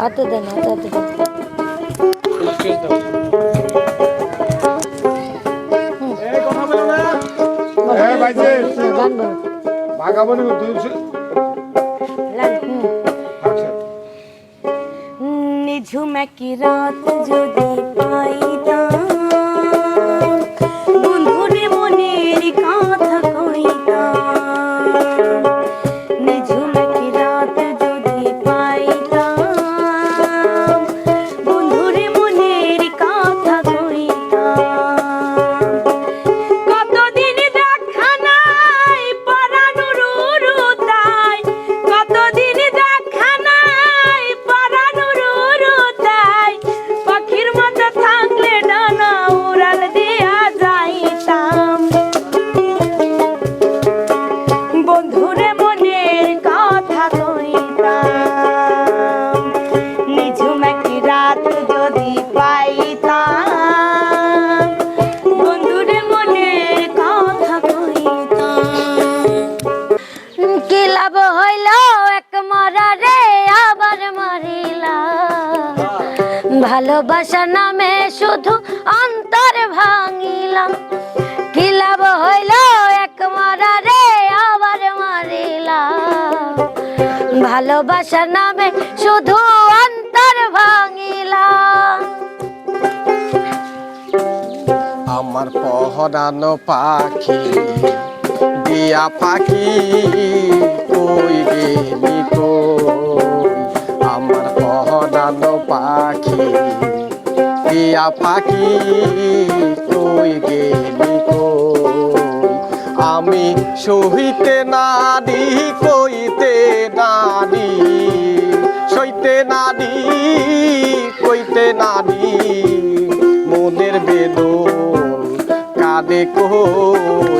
হাতে নিঝুম একই রাত যদি পাইতাম লাভ হইল এক মরারে, আবার মরিলা। ভালোবাসা নামে শুধু অন্তর ভাঙিলাম। কি লাভ হইল এক মরারে, আবার মরিলাম ভালোবাসা নামে শুধু অন্তর ভাঙিলাম। আমার পহরানো পাখি দিয়া পাখি কই গেলি কই আমার পহরানো পাখি দিয়া পাখি কই গেলি কই আমি সহিতে নারী কইতে নারী সইতে নারী কইতে নারী মনের বেদন কাঁদে কই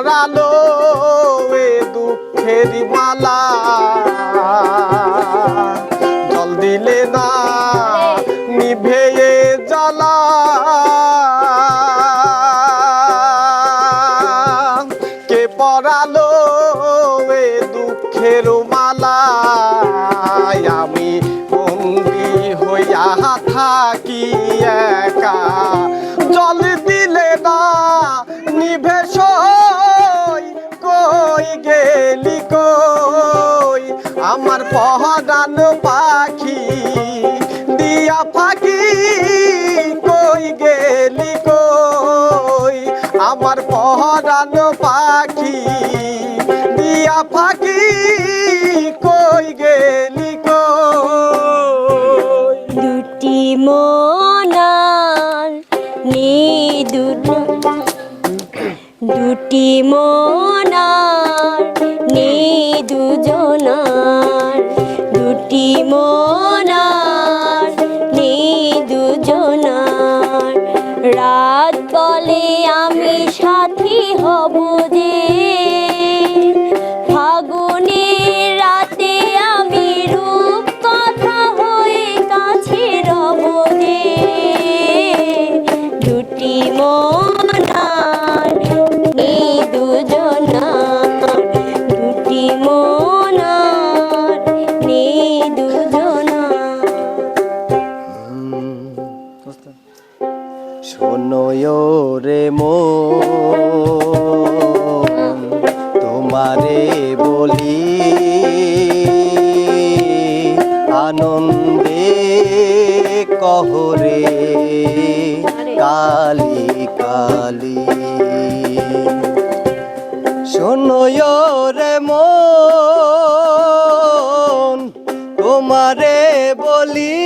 কে এ দুঃখের মালা। জল দিলে না নিভে জ্বালা। কে পড়ালো এ দুঃখের মালা? কই আমার পহরান পাখি দিয়া পাখি কই গেলি কই আমার পহরান পাখি দিয়া পাখি দুজনার দুটি মনার তোমারে বলি আনন্দে কহরে কালি কালি। শোনয় রে মন তোমারে বলি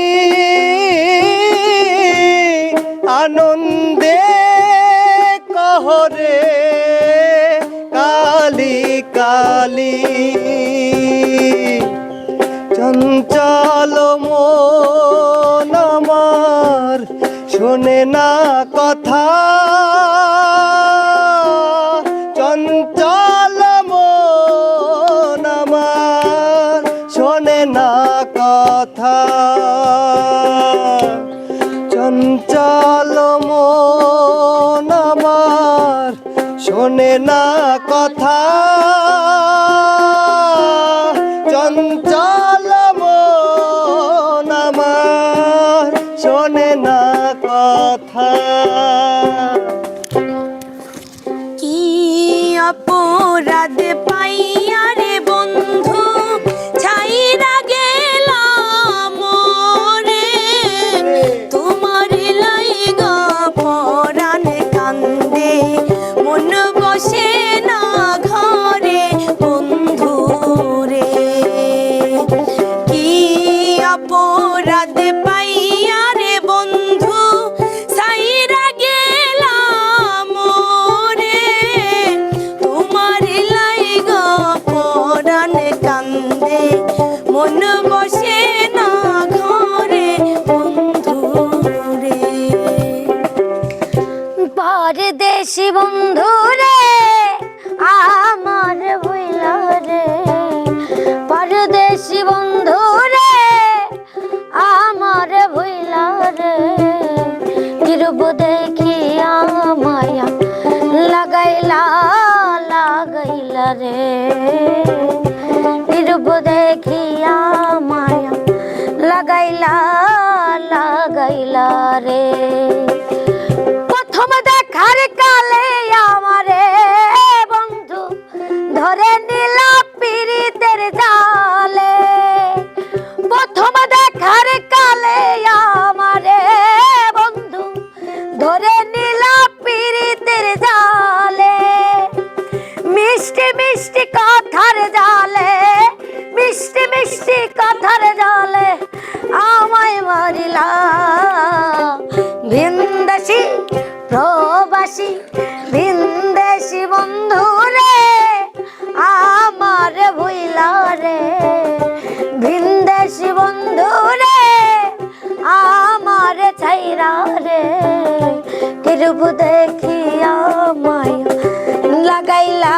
কালি কালি চঞ্চল মন আমার শোনে না কথা। চঞ্চল মন আমার শোনে না কথা। চঞ্চল শোনে না কথা। চঞ্চল মন আমার শোনে না কথা। ভিনদেশি প্রবাসী ভিনদেশি বন্ধু রে আমার ভুইলা রে। ভিনদেশি বন্ধু রে আমার ছাইরা রে। কিরূপ দেখিয়া মায়া লাগাইলা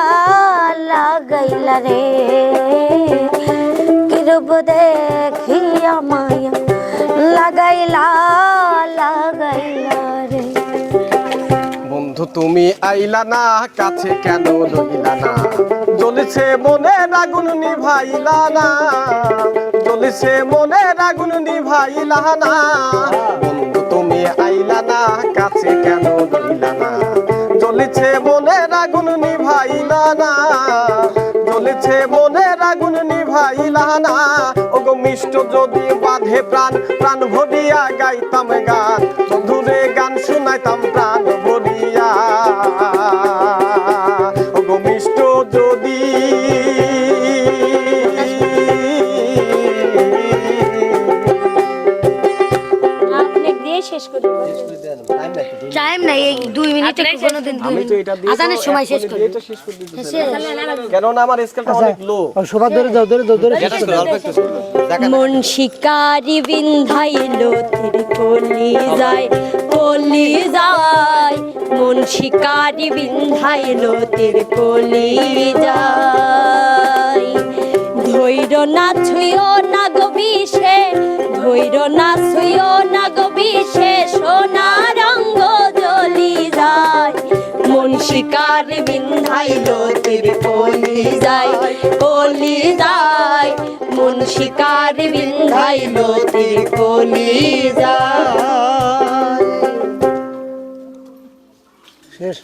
লাগাইলা রে। তুমি আইলা না, কাছে কেন রইলা না? জ্বলেছে মনে আগুন নিভাইলা না, জ্বলেছে মনে আগুন নিভাইলা না। বন্ধু, তুমি আইলা না, কাছে কেন রইলা না? জ্বলেছে মনে আগুন নিভাইলা না, জ্বলেছে মনে আগুন নিভাইলা না। ওগো মিষ্ট, যদি বাঁধে প্রাণ প্রাণ ভরিয়া গাইতাম গান, বন্ধুরে গান শুনাইতাম প্রাণ। টাইম নাই এই দুই মিনিট কোনোদিন দুই আমি তো এটা মিনিট আজানের সময় শেষ করবি এটা শেষ করে দিতে কেননা আমার স্কেলটা অনেক লো সবার ধরে যাও ধরে যাও ধরে অল্প একটু দেখা মন শিকারি বিন্ধাইল তীর কলি যায় কলি যায়। মন শিকারি বিন্ধাইল তীর কলি যায়। ধৈর না ছুঁয়ো না গো বিষে ধৈর না ছুঁয়ো না গো বিষে শিকার বিন্ধাইল তীর কলি যাই কলি যাই মন শিকার বিন্ধাইল তীর কলি যাই শেষ।